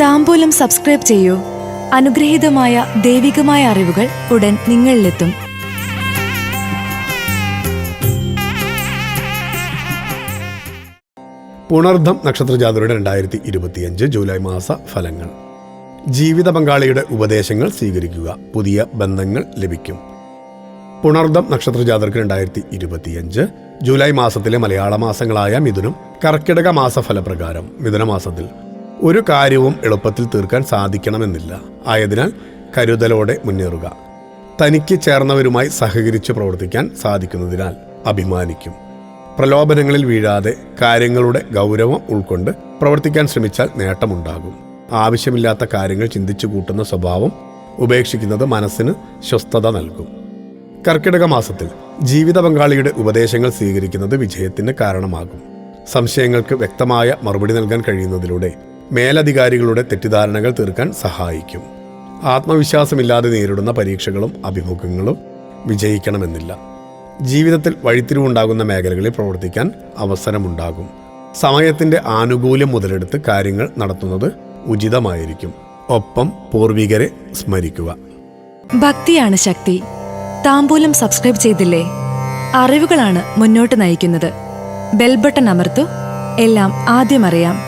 താമ്പൂലം subscribe ചെയ്യൂ. അനുഗ്രഹീതമായ ദൈവികമായ അറിവുകൾ ഉടൻ നിങ്ങളിലെത്തും. പുണർദ്ധം നക്ഷത്രജാതരുടെ രണ്ടായിരത്തി ഇരുപത്തിയഞ്ച് ജൂലൈ മാസ ഫലങ്ങൾ. ജീവിത പങ്കാളിയുടെ ഉപദേശങ്ങൾ സ്വീകരിക്കുക. പുതിയ ബന്ധങ്ങൾ ലഭിക്കും. പുണർദ്ധം നക്ഷത്രജാതർക്ക് രണ്ടായിരത്തി ഇരുപത്തിയഞ്ച് ജൂലൈ മാസത്തിലെ മലയാള മാസങ്ങളായ മിഥുനം കർക്കിടക മാസ ഫലപ്രകാരം. മിഥുന മാസത്തിൽ ഒരു കാര്യവും എളുപ്പത്തിൽ തീർക്കാൻ സാധിക്കണമെന്നില്ല. ആയതിനാൽ കരുതലോടെ മുന്നേറുക. തനിക്ക് ചേർന്നവരുമായി സഹകരിച്ച് പ്രവർത്തിക്കാൻ സാധിക്കുന്നതിനാൽ അഭിമാനിക്കും. പ്രലോഭനങ്ങളിൽ വീഴാതെ കാര്യങ്ങളുടെ ഗൗരവം ഉൾക്കൊണ്ട് പ്രവർത്തിക്കാൻ ശ്രമിച്ചാൽ നേട്ടമുണ്ടാകും. ആവശ്യമില്ലാത്ത കാര്യങ്ങൾ ചിന്തിച്ചു കൂട്ടുന്ന സ്വഭാവം ഉപേക്ഷിക്കുന്നത് മനസ്സിന് സ്വസ്ഥത നൽകും. കർക്കിടക മാസത്തിൽ ജീവിത പങ്കാളിയുടെ ഉപദേശങ്ങൾ സ്വീകരിക്കുന്നത് വിജയത്തിന് കാരണമാകും. സംശയങ്ങൾക്ക് വ്യക്തമായ മറുപടി നൽകാൻ കഴിയുന്നതിലൂടെ മേലധികാരികളുടെ തെറ്റിദ്ധാരണകൾ തീർക്കാൻ സഹായിക്കും. ആത്മവിശ്വാസമില്ലാതെ നേരിടുന്ന പരീക്ഷകളും അഭിമുഖങ്ങളും വിജയിക്കണമെന്നില്ല. ജീവിതത്തിൽ വഴിത്തിരിവുണ്ടാകുന്ന മേഖലകളിൽ പ്രവർത്തിക്കാൻ അവസരമുണ്ടാകും. സമയത്തിന്റെ ആനുകൂല്യം മുതലെടുത്ത് കാര്യങ്ങൾ നടത്തുന്നത് ഉചിതമായിരിക്കും. ഒപ്പം പൂർവികരെ സ്മരിക്കുക. ഭക്തിയാണ് ശക്തി. താമ്പൂലം സബ്സ്ക്രൈബ് ചെയ്തില്ലേ? അറിവുകളാണ് മുന്നോട്ട് നയിക്കുന്നത്. ബെൽബട്ടൺ അമർത്തു. എല്ലാം ആദ്യം അറിയാം.